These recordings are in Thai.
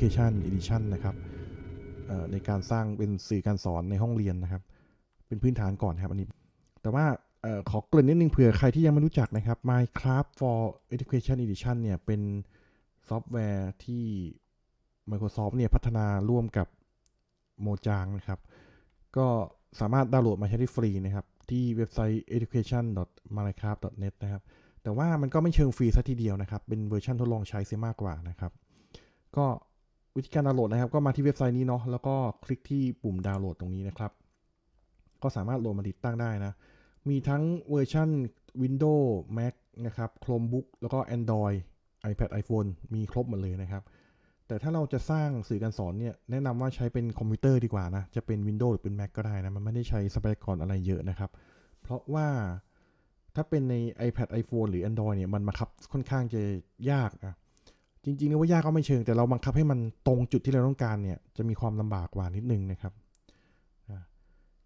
Education Edition นะครับในการสร้างเป็นสื่อการสอนในห้องเรียนนะครับ เป็นพื้นฐานก่อนครับอันนี้ แต่ว่าออขอเกริ่นนิดนึงเผื่อใครที่ยังไม่รู้จักนะครับ Minecraft for Education Edition เนี่ยเป็นซอฟต์แวร์ที่ Microsoft เนี่ยพัฒนาร่วมกับ Mojang นะครับ ก็สามารถดาวน์โหลดมาใช้ได้ฟรีนะครับ ที่เว็บไซต์ education.minecraft.net นะครับ แต่ว่ามันก็ไม่เชิงฟรีซะทีเดียวนะครับ เป็นเวอร์ชันทดลองใช้เสียมากกว่านะครับ ก็ วิธีการดาวน์โหลดนะครับ ก็มาที่เว็บไซต์นี้เนาะแล้วก็คลิกที่ปุ่มดาวน์โหลดตรงนี้นะครับ ก็สามารถโหลดมาติดตั้งได้นะ มีทั้งเวอร์ชัน Windows Mac นะครับ Chromebook แล้วก็ Android iPad iPhone มีครบหมดเลยนะครับ แต่ถ้าเราจะสร้างสื่อการสอนเนี่ย แนะนำว่าใช้เป็นคอมพิวเตอร์ดีกว่านะ จะเป็น Windows หรือเป็น Mac ก็ได้นะ มันไม่ได้ใช้ทรัพยากรอะไรเยอะนะครับ เพราะว่าถ้าเป็นใน iPad iPhone หรือ Android เนี่ย มันบังคับค่อนข้างจะยากนะ จริงๆเนี่ยว่ายากก็ไม่เชิง แต่เราบังคับให้มันตรงจุดที่เราต้องการเนี่ยจะมีความลำบากกว่านิดนึงนะครับ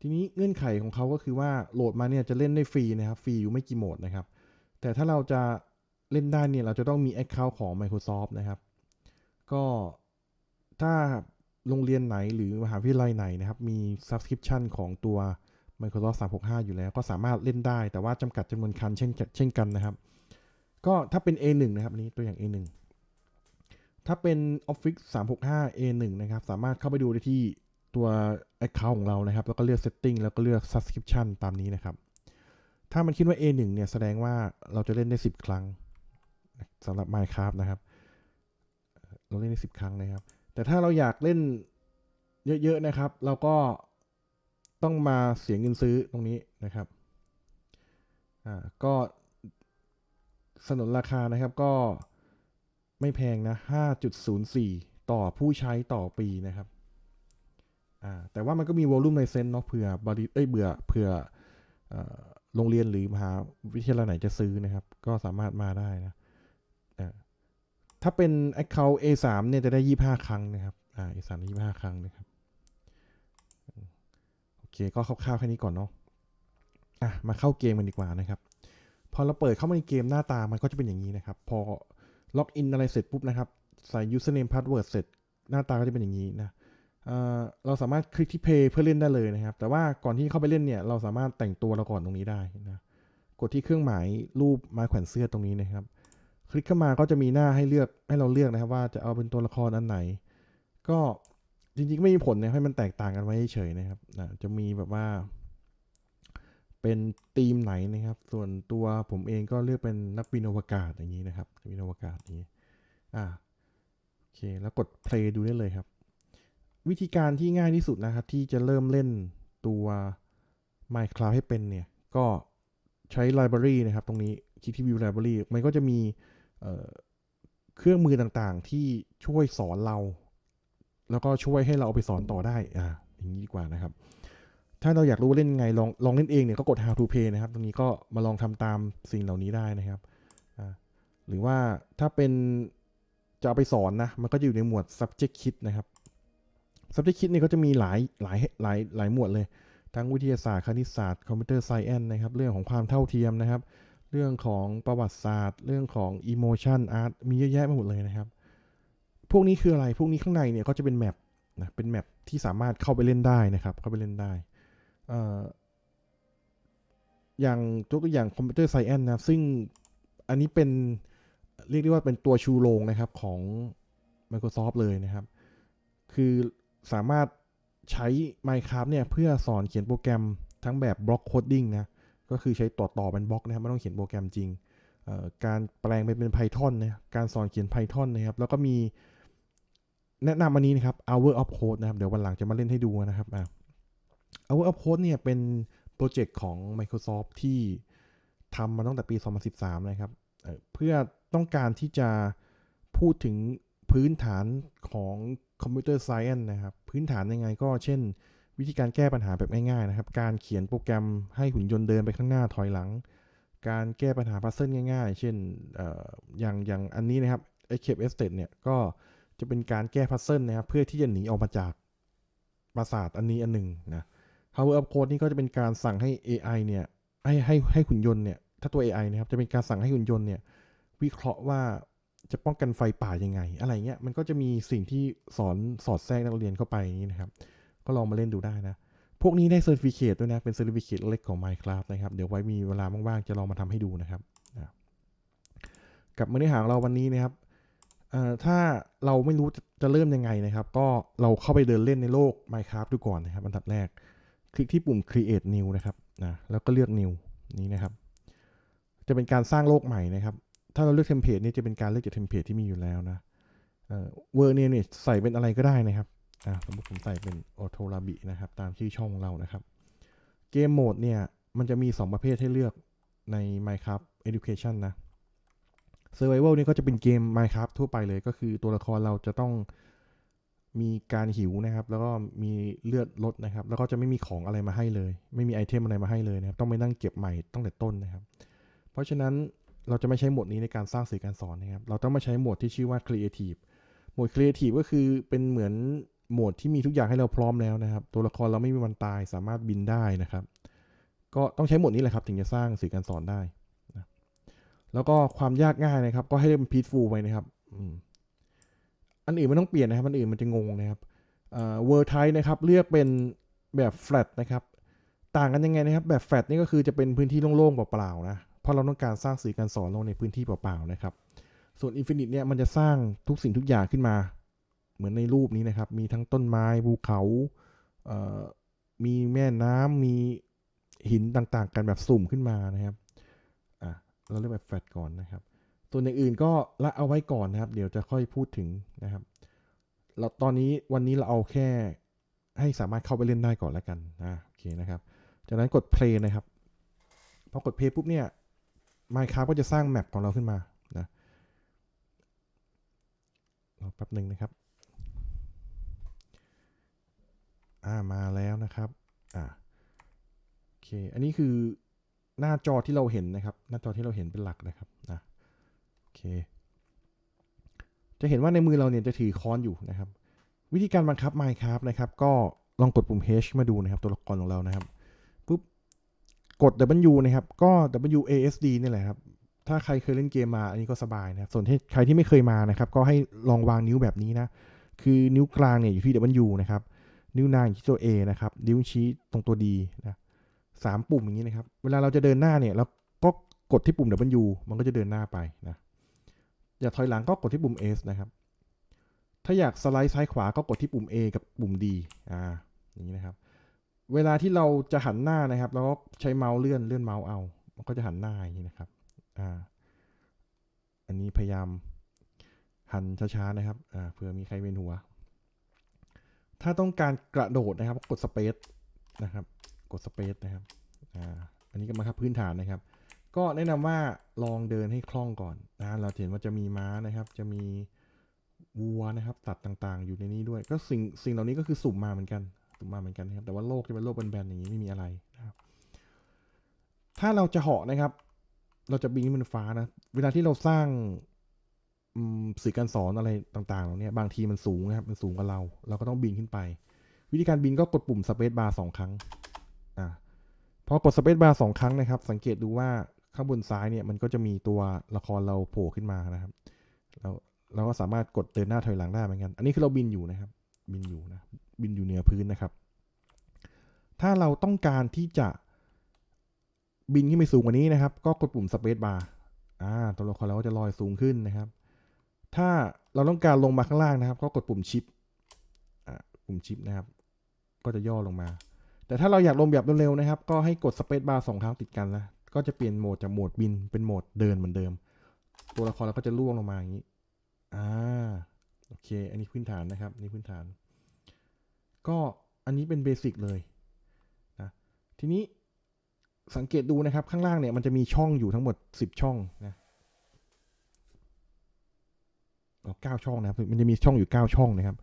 ทีนี้เงื่อนไขของเขาก็คือว่าโหลดมาเนี่ยจะเล่นได้ฟรีนะครับฟรีอยู่ไม่กี่โหมดนะครับ แต่ถ้าเราจะเล่นได้เนี่ยเราจะต้องมี Account ของ Microsoft นะครับ ก็ถ้าโรงเรียนไหนหรือมหาวิทยาลัยไหนนะครับ มี Subscription ของตัว Microsoft 365 อยู่แล้ว ก็สามารถเล่นได้ แต่ว่าจำกัดจำนวนคันเช่นเช่นกันนะครับ ก็ถ้าเป็น A1 นะครับนนี้ตัวอย่าง A1 ถ้าเป็น Office 365 A1 นะครับ สามารถเข้าไปดูได้ที่ตัว Account ของเรานะครับ แล้วก็เลือก Setting แล้วก็เลือก Subscription ตามนี้นะครับ ถ้ามันคิดว่า A1 เนี่ย แสดงว่าเราจะเล่นได้ 10 ครั้งสำหรับ Minecraft นะครับ เราเล่นได้ 10 ครั้งนะครับ แต่ถ้าเราอยากเล่นเยอะๆนะครับ เราก็ต้องมาเสียเงินซื้อตรงนี้นะครับ อ่า ก็สนนราคานะครับก็ ไม่แพงนะ 5.04 ต่อผู้ใช้ต่อปีนะครับ อ่า แต่ว่ามันก็มีวอลลุ่มในเซนเนาะเผื่อบริเอ้ยเบื่อเผื่อโรงเรียนหรือมหาวิทยาลัยไหนจะซื้อนะครับ ก็สามารถมาได้นะอ่าถ้าเป็น Account A3 เนี่ยจะได้ 25 ครั้งนะครับ อ่า A3 ได้25 ครั้งนะครับ โอเค ก็คร่าวๆแค่นี้ก่อนเนาะ อะ มาเข้าเกมกันดีกว่านะครับ พอเราเปิดเข้ามาในเกมหน้าตามันก็จะเป็นอย่างนี้นะครับ พอ ล็อกอินอะไรเสร็จปุ๊บนะครับ ใส่ username password เสร็จหน้าตาก็จะเป็นอย่างนี้นะเอ่อเราสามารถคลิกที่ play เพื่อเล่นได้เลยนะครับ แต่ว่าก่อนที่เข้าไปเล่นเนี่ย เราสามารถแต่งตัวเราก่อนตรงนี้ได้นะกดที่เครื่องหมายรูปไม้แขวนเสื้อตรงนี้นะครับ คลิกเข้ามาก็จะมีหน้าให้เลือกให้เราเลือกนะครับ ว่าจะเอาเป็นตัวละครอันไหน ก็จริงๆไม่มีผลนะให้มันแตกต่างกันไว้เฉยนะครับนะจะมีแบบว่า เป็นธีมไหนนะครับ ส่วนตัวผมเองก็เลือกเป็นนักบินอวกาศอย่างนี้นะครับนักบินอวกาศอย่างนี้อ่าโอเคแล้วกด play ดูได้เลยครับ วิธีการที่ง่ายที่สุดนะครับ ที่จะเริ่มเล่นตัว Minecraft ให้เป็นเนี่ย ก็ใช้ library นะครับ ตรงนี้คลิกที่ view library มันก็จะมีเเครื่องมือต่างๆ ที่ช่วยสอนเรา แล้วก็ช่วยให้เราเอาไปสอนต่อได้อ่าอย่างนี้ดีกว่านะครับ ถ้าเราอยากรู้ว่าเล่นไงลองลองเล่นเองเนี่ยก็กด how to play นะครับ ตรงนี้ก็มาลองทำตามสิ่งเหล่านี้ได้นะครับ หรือว่าถ้าเป็นจะเอาไปสอนนะ มันก็จะอยู่ในหมวด subject kit นะครับ subject kit เนี่ยก็จะมีหลายหลายหลายหลายหมวดเลย ทั้งวิทยาศาสตร์คณิตศาสตร์คอมพิวเตอร์ไซเอนนะครับ เรื่องของความเท่าเทียมนะครับ เรื่องของประวัติศาสตร์ เรื่องของ emotion art มีเยอะแยะไปหมดเลยนะครับ พวกนี้คืออะไร พวกนี้ข้างในเนี่ยก็จะเป็นแมปนะ เป็นแมปที่สามารถเข้าไปเล่นได้นะครับ เข้าไปเล่นได้ อย่างยกตัวอย่างคอมพิวเตอร์ไซเอนนะซึ่งอันนี้เป็นเรียกได้ว่าเป็นตัวชูโรงนะครับของ Microsoft เลยนะครับ คือสามารถใช้ Minecraft เนี่ยเพื่อสอนเขียนโปรแกรมทั้งแบบบล็อกโคดดิ้งนะ ก็คือใช้ต่อต่อเป็นบล็อกนะครับ ไม่ต้องเขียนโปรแกรมจริง การแปลงไปเป็น Python นะการสอนเขียน Python นะครับ แล้วก็มีแนะนำอันนี้นะครับ Hour of Code นะครับ เดี๋ยววันหลังจะมาเล่นให้ดูนะครับ อะ Hour of Code เนี่ยเป็นโปรเจกต์ของ Microsoft ที่ทำมาตั้งแต่ปี 2013 นะครับเเพื่อต้องการที่จะพูดถึงพื้นฐานของคอมพิวเตอร์ไซเอนนะครับ พื้นฐานยังไงก็เช่น วิธีการแก้ปัญหาแบบง่ายๆนะครับ การเขียนโปรแกรมให้หุ่นยนต์เดินไปข้างหน้าถอยหลัง การแก้ปัญหาพัซเซิลง่ายๆ เช่นออย่างอย่างอันนี้นะครับ Escape Estate เนี่ยก็จะเป็นการแก้พัซเซิลนะครับ เพื่อที่จะหนีออกมาจากปราสาทอันนี้อันหนึ่งนะ Power Up Code นี่ก็จะเป็นการสั่งให้ AI เนี่ยให้ให้ให้หุ่นยนต์เนี่ยถ้าตัว AI นะครับจะเป็นการสั่งให้หุ่นยนต์เนี่ยวิเคราะห์ว่าจะป้องกันไฟป่ายังไง อะไรเงี้ยมันก็จะมีสิ่งที่สอนสอดแทรกนักเรียนเข้าไปอย่างนี้นะครับ ก็ลองมาเล่นดูได้นะ พวกนี้ได้เซอร์ติฟิเคตด้วยนะ เป็นเซอร์ติฟิเคตเล็กของ Minecraft นะครับ เดี๋ยวไว้มีเวลาว่างๆ จะลองมาทำให้ดูนะครับนะกับเนื้อหาของเราวันนี้นะครับถ้าเราไม่รู้จะจะเริ่มยังไงนะครับ ก็เราเข้าไปเดินเล่นในโลก Minecraft ดูก่อนนะครับ อันดับแรก คลิกที่ปุ่ม create new นะครับนะแล้วก็เลือก new นี้นะครับ จะเป็นการสร้างโลกใหม่นะครับ ถ้าเราเลือกเทมเพลตนี่จะเป็นการเลือกจากเทมเพลตที่มีอยู่แล้วนะเวอร์เนี่ยเนี่ยใส่เป็นอะไรก็ได้นะครับอ่าสมมติผมใส่เป็นออโทราบินะครับ ตามชื่อช่องของเรานะครับ เกมโหมดเนี่ย มันจะมี 2 ประเภทให้เลือกใน Minecraft Education นะ Survival นี่ก็จะเป็นเกม Minecraft ทั่วไปเลย ก็คือตัวละครเราจะต้อง มีการหิวนะครับ แล้วก็มีเลือดลดนะครับ แล้วก็จะไม่มีของอะไรมาให้เลย ไม่มีไอเทมอะไรมาให้เลยนะครับ ต้องไปนั่งเก็บใหม่ตั้งแต่ต้นนะครับ เพราะฉะนั้นเราจะไม่ใช้โหมดนี้ในการสร้างสื่อการสอนนะครับ เราต้องมาใช้โหมดที่ชื่อว่า Creative โหมด Creative ก็คือเป็นเหมือนโหมดที่มีทุกอย่างให้เราพร้อมแล้วนะครับ ตัวละครเราไม่มีวันตายสามารถบินได้นะครับ ก็ต้องใช้โหมดนี้แหละครับ ถึงจะสร้างสื่อการสอนได้นะแล้วก็ความยากง่ายนะครับ ก็ให้เล่นเป็น peaceful ไปนะครับอืม อันอื่นไม่ต้องเปลี่ยนนะครับ อันอื่นมันจะงงนะครับเอ่อ World Type นะครับ เลือกเป็นแบบ flat นะครับ ต่างกันยังไงนะครับ แบบ flat นี่ก็คือจะเป็นพื้นที่โล่งๆเปล่าๆนะ เพราะเราต้องการสร้างสื่อการสอนลงในพื้นที่เปล่าๆนะครับ ส่วน Infinite เนี่ยมันจะสร้างทุกสิ่งทุกอย่างขึ้นมา เหมือนในรูปนี้นะครับ มีทั้งต้นไม้ภูเขาเมีแม่น้ำมีหินต่างๆ กันแบบสุ่มขึ้นมานะครับ อะ เราเลือกแบบแฟลตก่อนนะครับ ส่วนอย่างอื่นก็ละเอาไว้ก่อนนะครับ เดี๋ยวจะค่อยพูดถึงนะครับเราตอนนี้วันนี้เราเอาแค่ให้สามารถเข้าไปเล่นได้ก่อนแล้วกันนะโอเคนะครับ จากนั้นกด play นะครับพอกด play ปุ๊บเนี่ย Minecraft ก็จะสร้างแมปของเราขึ้นมานะรอแป๊บหนึ่งนะครับอ่ามาแล้วนะครับอ่าโอเคอันนี้คือหน้าจอที่เราเห็นนะครับ หน้าจอที่เราเห็นเป็นหลักนะครับนะ เค จะเห็นว่าในมือเราเนี่ยจะถือค้อนอยู่นะครับ วิธีการบังคับ Minecraft นะครับ ก็ลองกดปุ่ม H มาดูนะครับ ตัวละครของเรานะครับปุ๊บกด W นะครับ ก็ WASD นี่แหละครับ ถ้าใครเคยเล่นเกมมาอันนี้ก็สบายนะครับ ส่วนที่ใครที่ไม่เคยมานะครับ ก็ให้ลองวางนิ้วแบบนี้นะ คือนิ้วกลางเนี่ยอยู่ที่ W นะครับ นิ้วนางอยู่ที่ตัว A นะครับ นิ้วชี้ตรงตัว D นะสามปุ่มอย่างนี้นะครับ เวลาเราจะเดินหน้าเนี่ยเราก็กดที่ปุ่ม W มันก็จะเดินหน้าไปนะ อยากถอยหลังก็กดที่ปุ่ม S นะครับ ถ้าอยากสไลด์ซ้ายขวาก็กดที่ปุ่ม A กับปุ่ม D อ่าอย่างนี้นะครับ เวลาที่เราจะหันหน้านะครับเราก็ใช้เมาส์เลื่อนเลื่อนเมาส์เอามันก็จะหันหน้าอย่างนี้นะครับอ่าอันนี้พยายามหันช้าๆนะครับอ่าเผื่อมีใครเวียนหัว ถ้าต้องการกระโดดนะครับ กดสเปซนะครับ กดสเปซนะครับอ่าอันนี้ก็มาครับพื้นฐานนะครับ ก็แนะนำว่าลองเดินให้คล่องก่อนนะเราเห็นว่าจะมีม้านะครับ จะมีวัวนะครับสัตว์ต่างๆ อยู่ในนี้ด้วย ก็สิ่งสิ่งเหล่านี้ก็คือสุ่มมาเหมือนกันสุ่มมาเหมือนกันนะครับ แต่ว่าโลกจะเป็นโลกแบนๆอย่างนี้ไม่มีอะไรนะครับ ถ้าเราจะเหาะนะครับ เราจะบินขึ้นบนฟ้านะเวลาที่เราสร้างสื่อการสอนอะไรต่างๆเหล่านี้บางทีมันสูงนะครับมันสูงกว่าเรา เราก็ต้องบินขึ้นไป วิธีการบินก็กดปุ่มสเปซบาร์สองครั้งอ่าพอกดสเปซบาร์สองครั้งนะครับ สังเกตดูว่า ข้างบนซ้ายเนี่ยมันก็จะมีตัวละครเราโผล่ขึ้นมานะครับเราเราก็สามารถกดเดินหน้าถอยหลังได้เหมือนกัน อันนี้คือเราบินอยู่นะครับ บินอยู่นะ บินอยู่เหนือพื้นนะครับ ถ้าเราต้องการที่จะบินขึ้นไปสูงกว่านี้นะครับ ก็กดปุ่มสเปซบาร์อ่าตัวละครเราก็จะลอยสูงขึ้นนะครับ ถ้าเราต้องการลงมาข้างล่างนะครับ ก็กดปุ่มชิปอ่าปุ่มชิปนะครับ ก็จะย่อลงมา แต่ถ้าเราอยากลงแบบเร็วๆนะครับ ก็ให้กดสเปซบาร์สองครั้งติดกันนะ ก็จะเปลี่ยนโหมดจากโหมดบินเป็นโหมดเดินเหมือนเดิม ตัวละครเราก็จะล่วงลงมาอย่างนี้ อ่า โอเค อันนี้พื้นฐานนะครับ นี่พื้นฐาน ก็อันนี้เป็นเบสิกเลยนะ ทีนี้สังเกตดูนะครับข้างล่างเนี่ยมันจะมีช่องอยู่ทั้งหมด 10 ช่องนะเก้าช่องนะครับ มันจะมีช่องอยู่ 9 ช่องนะครับ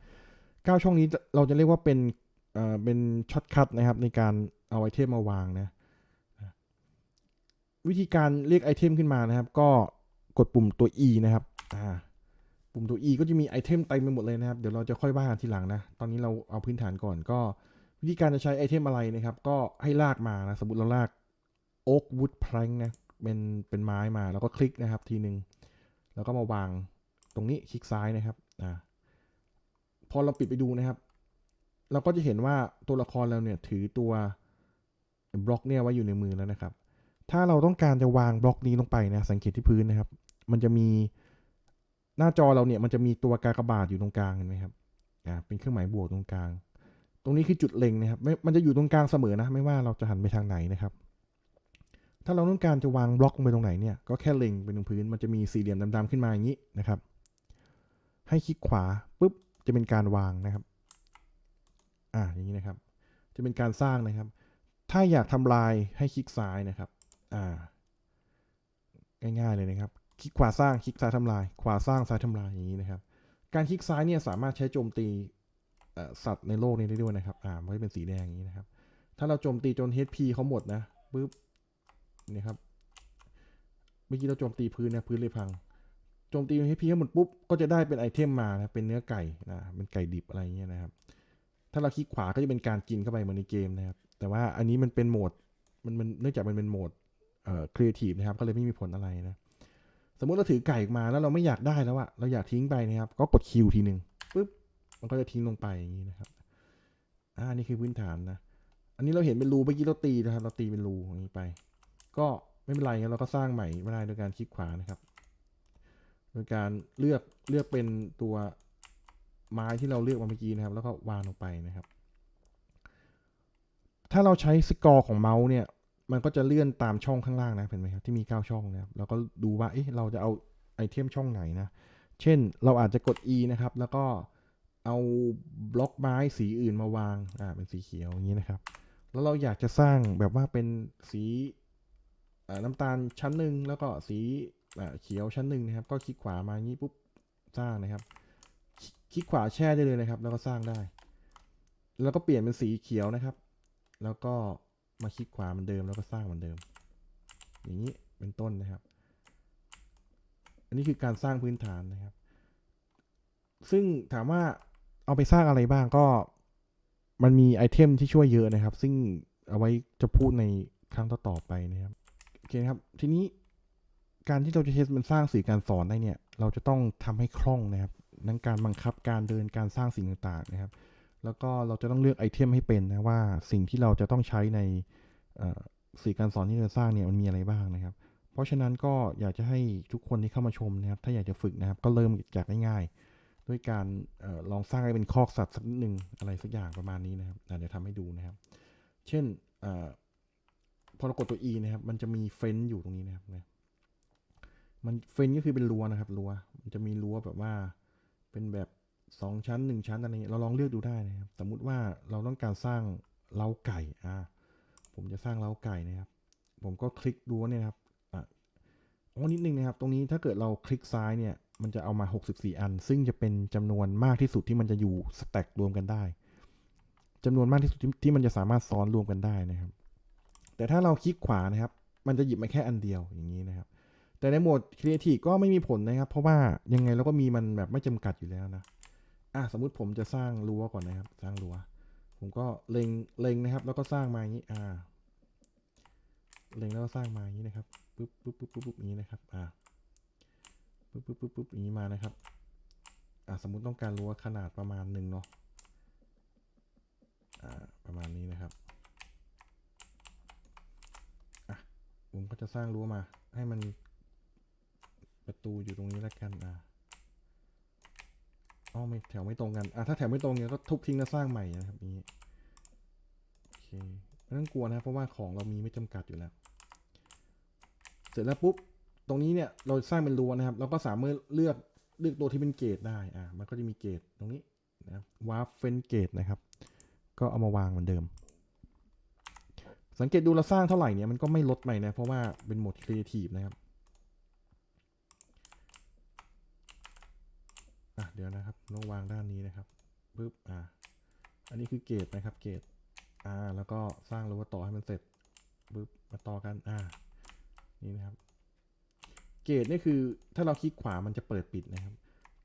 9 ช่องนี้เราจะเรียกว่าเป็น เอ่อ เป็นช็อตคัทนะครับในการเอาไอเทมมาวางนะ วิธีการเรียกไอเทมขึ้นมานะครับ ก็กดปุ่มตัว E นะครับอ่าปุ่มตัว E ก็จะมีไอเทมเต็มไปหมดเลยนะครับ เดี๋ยวเราจะค่อยว่ากันทีหลังนะ ตอนนี้เราเอาพื้นฐานก่อนก็ วิธีการจะใช้ไอเทมอะไรนะครับ ก็ให้ลากมานะ สมมติเราลาก oak wood plank นะเป็นเป็นไม้มาแล้วก็คลิกนะครับทีหนึ่งแล้วก็มาวางตรงนี้คลิกซ้ายนะครับอ่าพอเราปิดไปดูนะครับ เราก็จะเห็นว่าตัวละครเราเนี่ยถือตัวบล็อกเนี่ยไว้อยู่ในมือแล้วนะครับ ถ้าเราต้องการจะวางบล็อกนี้ลงไปนะสังเกตที่พื้นนะครับ มันจะมีหน้าจอเราเนี่ยมันจะมีตัวกากบาทอยู่ตรงกลางเห็นไหมครับอ่าเป็นเครื่องหมายบวกตรงกลาง ตรงนี้คือจุดเล็งนะครับไม่มันจะอยู่ตรงกลางเสมอนะ ไม่ว่าเราจะหันไปทางไหนนะครับ ถ้าเราต้องการจะวางบล็อกลงไปตรงไหนเนี่ยก็แค่เล็งไปตรงพื้น มันจะมีสี่เหลี่ยมดำๆขึ้นมาอย่างนี้นะครับ ให้คลิกขวาปุ๊บจะเป็นการวางนะครับ อ่าอย่างนี้นะครับ จะเป็นการสร้างนะครับ ถ้าอยากทำลายให้คลิกซ้ายนะครับ อ่า ง่ายๆเลยนะครับ คลิกขวาสร้าง คลิกซ้ายทำลาย ขวาสร้าง ซ้ายทำลายอย่างนี้นะครับ การคลิกซ้ายเนี่ยสามารถใช้โจมตีสัตว์ในโลกนี้ได้ด้วยนะครับ อ่ามันก็จะเป็นสีแดงอย่างนี้นะครับ ถ้าเราโจมตีจน HP เขาหมดนะปุ๊บนี่ครับ เมื่อกี้เราโจมตีพื้นนะพื้นเลยพัง โจมตีจน HP เขาหมดปุ๊บ ก็จะได้เป็นไอเทมมานะ เป็นเนื้อไก่นะ เป็นไก่ดิบอะไรอย่างเงี้ยนะครับ ถ้าเราคลิกขวาก็จะเป็นการกินเข้าไปเหมือนในเกมนะครับ แต่ว่าอันนี้มันเป็นโหมด มันมันเนื่องจากมันเป็นโหมด ครีเอทีฟนะครับ ก็เลยไม่มีผลอะไรนะ สมมุติเราถือไก่มาแล้วเราไม่อยากได้แล้วอะเราอยากทิ้งไปนะครับ ก็กดคิวทีหนึ่งปุ๊บ มันก็จะทิ้งลงไปอย่างนี้นะครับ อ่า นี่คือพื้นฐานนะ อันนี้เราเห็นเป็นรูเมื่อกี้เราตีนะครับ เราตีเป็นรูอย่างนี้ไป ก็ไม่เป็นไรเราก็สร้างใหม่ไม่ได้โดยการคลิกขวานะครับ โดยการเลือกเลือกเป็นตัวไม้ที่เราเลือกมาเมื่อกี้นะครับ แล้วก็วางลงไปนะครับ ถ้าเราใช้สกอร์ของเมาส์เนี่ย มันก็จะเลื่อนตามช่องข้างล่างนะเห็นไหมครับที่มี 9 ช่องนะครับแล้วก็ดูว่าเอ๊ะเราจะเอาไอเทมช่องไหนนะ เช่นเราอาจจะกด E นะครับ แล้วก็เอาบล็อกไม้สีอื่นมาวางอ่าเป็นสีเขียวอย่างนี้นะครับ แล้วเราอยากจะสร้างแบบว่าเป็นสีน้ำตาลชั้นหนึ่งแล้วก็สีเขียวชั้นหนึ่งนะครับ ก็คลิกขวามาอย่างนี้ปุ๊บสร้างนะครับคลิกขวาแช่ได้เลยนะครับ แล้วก็สร้างได้ แล้วก็เปลี่ยนเป็นสีเขียวนะครับ แล้วก็ มาคลิกขวาเหมือนเดิมแล้วก็สร้างเหมือนเดิม อย่างนี้เป็นต้นนะครับ อันนี้คือการสร้างพื้นฐานนะครับ ซึ่งถามว่าเอาไปสร้างอะไรบ้างก็มันมีไอเทมที่ช่วยเยอะนะครับ ซึ่งเอาไว้จะพูดในครั้งต่อๆไปนะครับโอเคครับ ทีนี้การที่เราจะใช้มันสร้างสื่อการสอนได้เนี่ย เราจะต้องทำให้คล่องนะครับนั่นการบังคับการเดินการสร้างสิ่งต่างๆนะครับ แล้วก็เราจะต้องเลือกไอเทมให้เป็นนะว่าสิ่งที่เราจะต้องใช้ในสื่อการสอนที่เราสร้างเนี่ยมันมีอะไรบ้างนะครับ เพราะฉะนั้นก็อยากจะให้ทุกคนที่เข้ามาชมนะครับ ถ้าอยากจะฝึกนะครับ ก็เริ่มจากง่ายๆ ด้วยการออลองสร้างให้เป็นคอกสัตว์สักนิดหนึ่งอะไรสักอย่างประมาณนี้นะครับเดี๋ยวทำให้ดูนะครับ เช่นออพอเรากดตัว E นะครับ มันจะมีเฟ้นอยู่ตรงนี้นะครับนะมันเฟ้นก็คือเป็นรั้วนะครับรั้วมันจะมีรั้วแบบว่าเป็นแบบ สองชั้นหนึ่งชั้นอะไรเงี้ยเราลองเลือกดูได้นะครับ สมมุติว่าเราต้องการสร้างเล้าไก่อ่าผมจะสร้างเล้าไก่นะครับ ผมก็คลิกดูเนี่ยนะครับอ๋อนิดนึงนะครับ ตรงนี้ถ้าเกิดเราคลิกซ้ายเนี่ย มันจะเอามา 64 อัน ซึ่งจะเป็นจำนวนมากที่สุดที่มันจะอยู่สแต็กรวมกันได้จำนวนมากที่สุดที่ที่มันจะสามารถซ้อนรวมกันได้นะครับ แต่ถ้าเราคลิกขวานะครับ มันจะหยิบมาแค่อันเดียวอย่างนี้นะครับ แต่ในโหมด Creative ก็ไม่มีผลนะครับ เพราะว่ายังไงเราก็มีมันแบบไม่จำกัดอยู่แล้วนะ อะสมมุติผมจะสร้างรั้วก่อนนะครับ สร้างรั้ว ผมก็เล็งเล็งนะครับ แล้วก็สร้างมาอย่างนี้ อ่า เล็งแล้วก็สร้างมาอย่างนี้นะครับปุ๊บปุ๊บปุ๊บปุ๊บปุ๊บอย่างนี้นะครับ อ่าปุ๊บปุ๊บปุ๊บปุ๊บอย่างนี้มานะครับ อ่าสมมุติต้องการรั้วขนาดประมาณหนึ่งเนาะ อ่า ประมาณนี้นะครับ อะ ผมก็จะสร้างรั้วมา ให้มันประตูอยู่ตรงนี้แล้วกัน อ่า อ๋อไม่แถวไม่ตรงกัน อะถ้าแถวไม่ตรงเนี่ยก็ทุบทิ้งแล้วสร้างใหม่นะครับนี้โอเคไม่ต้องกลัวนะเพราะว่าของเรามีไม่จำกัดอยู่แล้ว เสร็จแล้วปุ๊บตรงนี้เนี่ยเราสร้างเป็นรั้วนะครับ เราก็สามารถเลือกเลือกตัวที่เป็นเกตได้ อ่ามันก็จะมีเกตตรงนี้นะวาร์ฟเฟนเกตนะครับ ก็เอามาวางเหมือนเดิม สังเกตดูเราสร้างเท่าไหร่เนี่ยมันก็ไม่ลดไปนะ เพราะว่าเป็นโหมดครีเอทีฟนะครับ อะเดี๋ยวนะครับต้องวางด้านนี้นะครับปึ๊บอ่าอันนี้คือเกตนะครับเกตอ่าแล้วก็สร้างรั้วต่อให้มันเสร็จปึ๊บมาต่อกันอ่านี่นะครับ เกตนี่คือถ้าเราคลิกขวามันจะเปิดปิดนะครับ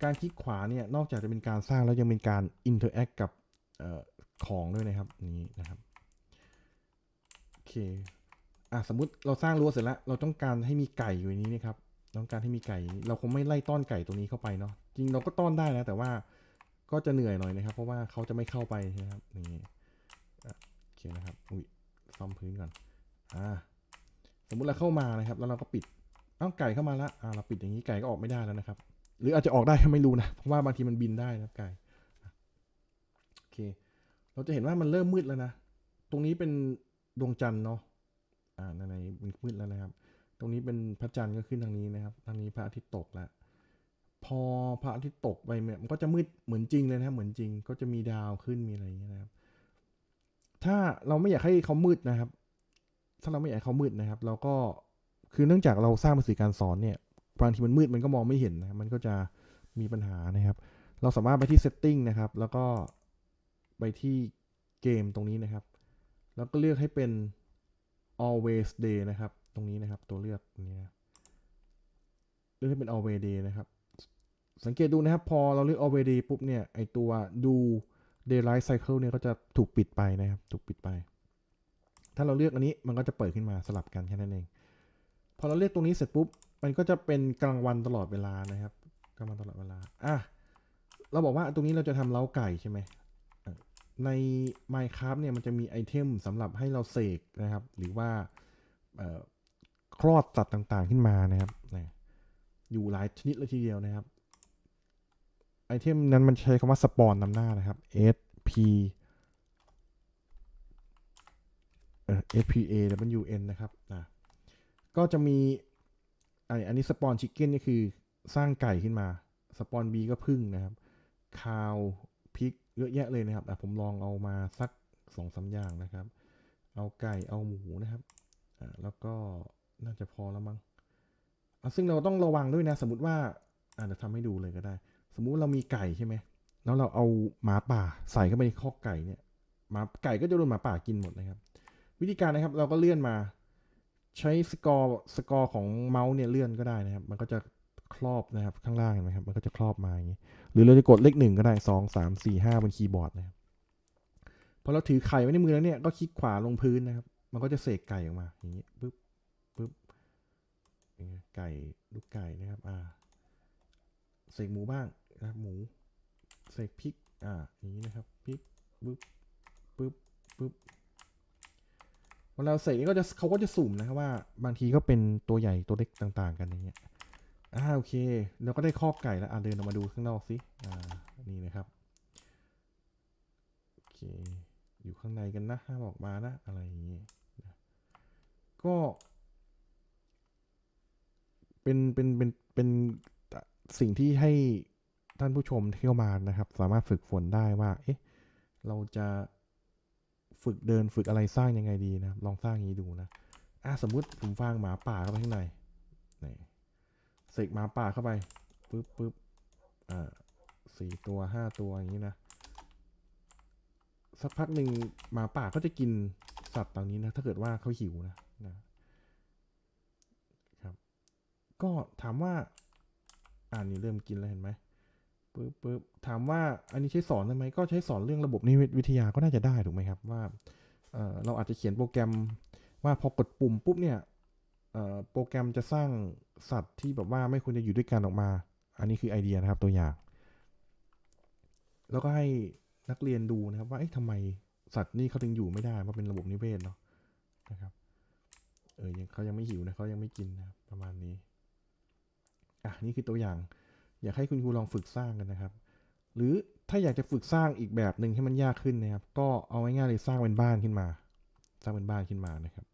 การคลิกขวาเนี่ยนอกจากจะเป็นการสร้างแล้วยังเป็นการอินเทอร์แอคกับเอ่อของด้วยนะครับนี่นะครับโอเคอะสมมุติเราสร้างรั้วเสร็จแล้ว เราต้องการให้มีไก่อยู่ในนี้นะครับ ต้องการให้มีไก่ เราคงไม่ไล่ต้อนไก่ตัวนี้เข้าไปเนาะ จริงเราก็ต้อนได้นะ แต่ว่าก็จะเหนื่อยหน่อยนะครับ เพราะว่าเขาจะไม่เข้าไปนะครับนี่โอเคนะครับอุ้ยซ่อมพื้นก่อนอ่าสมมุติเราเข้ามานะครับ แล้วเราก็ปิดเอ้าไก่เข้ามาแล้วอ่าเราปิดอย่างนี้ไก่ก็ออกไม่ได้แล้วนะครับ หรืออาจจะออกได้ก็ไม่รู้นะเพราะว่าบางทีมันบินได้นะไก่โอเค เราจะเห็นว่ามันเริ่มมืดแล้วนะตรงนี้เป็นดวงจันทร์เนาะอ่าในในมืดแล้วนะครับ ตรงนี้เป็นพระจันทร์ก็ขึ้นทางนี้นะครับ ทางนี้พระอาทิตย์ตกแล้ว พอพระอาทิตย์ตกไปเนี่ยมันก็จะมืดเหมือนจริงเลยนะครับเหมือนจริงก็จะมีดาวขึ้นมีอะไรอย่างเงี้ยนะครับ ถ้าเราไม่อยากให้เขามืดนะครับ ถ้าเราไม่อยากให้เขามืดนะครับ เราก็คือเนื่องจากเราสร้างเป็นสื่อการสอนเนี่ยบางทีมันมืดมันก็มองไม่เห็นนะมันก็จะมีปัญหานะครับ เราสามารถไปที่ setting นะครับ แล้วก็ไปที่เกมตรงนี้นะครับ แล้วก็เลือกให้เป็น always day นะครับ ตรงนี้นะครับ ตัวเลือกนี้นะเลือกให้เป็น always day นะครับ สังเกตดูนะครับ พอเราเลือก always day ปุ๊บเนี่ย ไอตัวดู daylight cycle เนี่ยก็จะถูกปิดไปนะครับ ถูกปิดไป ถ้าเราเลือกอันนี้มันก็จะเปิดขึ้นมาสลับกันแค่นั้นเอง พอเราเลือกตรงนี้เสร็จปุ๊บ มันก็จะเป็นกลางวันตลอดเวลานะครับ กลางวันตลอดเวลา อะ เราบอกว่าตรงนี้เราจะทำเล้าไก่ใช่ไหม ใน Minecraft เนี่ยมันจะมีไอเทมสำหรับให้เราเสกนะครับ หรือว่าคลอดสัตว์ต่างๆขึ้นมานะครับ อยู่หลายชนิดเลยทีเดียวนะครับ ไอเทมนั้นมันใช้คำว่าสปอนนำหน้านะครับ S P เอ่อ S P A W N นะครับนะก็จะมีอันอันนี้สปอนชิคเก้นนี่คือสร้างไก่ขึ้นมาสปอนบีก็พึ่งนะครับคาวพริกเยอะแยะเลยนะครับอะผมลองเอามาสักสองสาอย่างนะครับ เอาไก่เอาหมูนะครับอ่าแล้วก็น่าจะพอแล้วมั้งอะซึ่งเราต้องระวังด้วยนะ สมมติว่าอ่าเดี๋ยวทำให้ดูเลยก็ได้ สมมุติเรามีไก่ใช่ไหมแล้วเราเอาหมาป่าใส่เข้าไปในคอกไก่เนี่ยหมาไก่ก็จะโดนหมาป่ากินหมดนะครับ วิธีการนะครับเราก็เลื่อนมาใช้สกอร์สกอร์ของเมาส์เนี่ยเลื่อนก็ได้นะครับ มันก็จะครอบนะครับข้างล่างเห็นไหมครับ มันก็จะครอบมาอย่างนี้ หรือเราจะกดเลขหนึ่งก็ได้สองสามสี่ห้าบนคีย์บอร์ดนะครับพอเราถือไข่ไว้ในมือแล้วเนี่ยก็คลิกขวาลงพื้นนะครับ มันก็จะเสกไก่ออกมาอย่างนี้ปึ๊บปึ๊บอย่างเงี้ยไก่ลูกไก่นะครับ อ่าเสกหมูบ้าง หมูเสกพริก อ่า อย่างนี้นะครับ พริกปึ๊บปึ๊บปึ๊บเวลาเราเสกนี่ก็จะเขาก็จะสุ่มนะครับว่า บางทีก็เป็นตัวใหญ่ตัวเล็กต่าง ๆ กันอย่างเงี้ย อ่า โอเค เราก็ได้ครอบไก่แล้ว อ่าเดินออกมาดูข้างนอกสิ อ่า นี่นะครับ โอเค อยู่ข้างในกันนะห้ามออกมานะ อะไรอย่างเงี้นะก็ เป็น เป็น เป็น เป็นสิ่งที่ให้ ท่านผู้ชมเที่เข้ามานะครับ สามารถฝึกฝนได้ว่า เอ๊ะ เราจะฝึกเดินฝึกอะไรสร้างยังไงดีนะ ลองสร้างอย่างนี้ดูนะ อะสมมุติผมฟางหมาป่าเข้าไปข้างในนี่เสกหมาป่าเข้าไปปึ๊บปึ๊บอ่าสี่ตัวห้าตัวอย่างนี้นะ สักพักหนึ่งหมาป่าก็จะกินสัตว์เหล่านี้นะ ถ้าเกิดว่าเขาหิวนะนะครับ ก็ถามว่าอ่านี่เริ่มกินแล้วเห็นไหม ปึ๊บปึ๊บถามว่าอันนี้ใช้สอนได้ไหมก็ใช้สอนเรื่องระบบนิเวศวิทยาก็น่าจะได้ถูกไหมครับว่าเเราอาจจะเขียนโปรแกรมว่าพอกดปุ่มปุ๊บเนี่ยโปรแกรมจะสร้างสัตว์ที่แบบว่าไม่ควรจะอยู่ด้วยกันออกมา อันนี้คือไอเดียนะครับตัวอย่าง แล้วก็ให้นักเรียนดูนะครับว่าเอ๊ะทำไมสัตว์นี่เขาถึงอยู่ไม่ได้เพราะเป็นระบบนิเวศเนาะนะครับเออยังเขายังไม่หิวนะเขายังไม่กินนะประมาณนี้อะนี่คือตัวอย่าง อยากให้คุณครูลองฝึกสร้างกันนะครับ หรือถ้าอยากจะฝึกสร้างอีกแบบหนึ่งให้มันยากขึ้นนะครับ ก็เอาง่ายๆเลยสร้างเป็นบ้านขึ้นมา สร้างเป็นบ้านขึ้นมานะครับ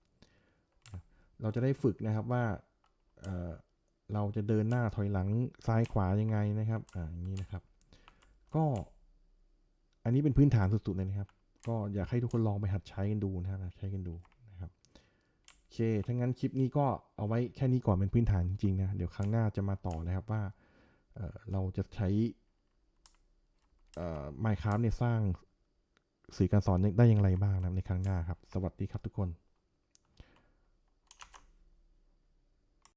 เราจะได้ฝึกนะครับว่าเเราจะเดินหน้าถอยหลังซ้ายขวายังไงนะครับอ่าอย่างนี้นะครับ ก็อันนี้เป็นพื้นฐานสุดๆเลยนะครับ ก็อยากให้ทุกคนลองไปหัดใช้กันดูนะครับใช้กันดูนะครับโอเคถ้างั้นคลิปนี้ก็เอาไว้แค่นี้ก่อนเป็นพื้นฐานจริงๆนะเดี๋ยวครั้งหน้าจะมาต่อนะครับว่า เราจะใช้เอ่อ Minecraft เนี่ยสร้างสื่อการสอนได้อย่างไรบ้างนะครับในครั้งหน้าครับ สวัสดีครับทุกคน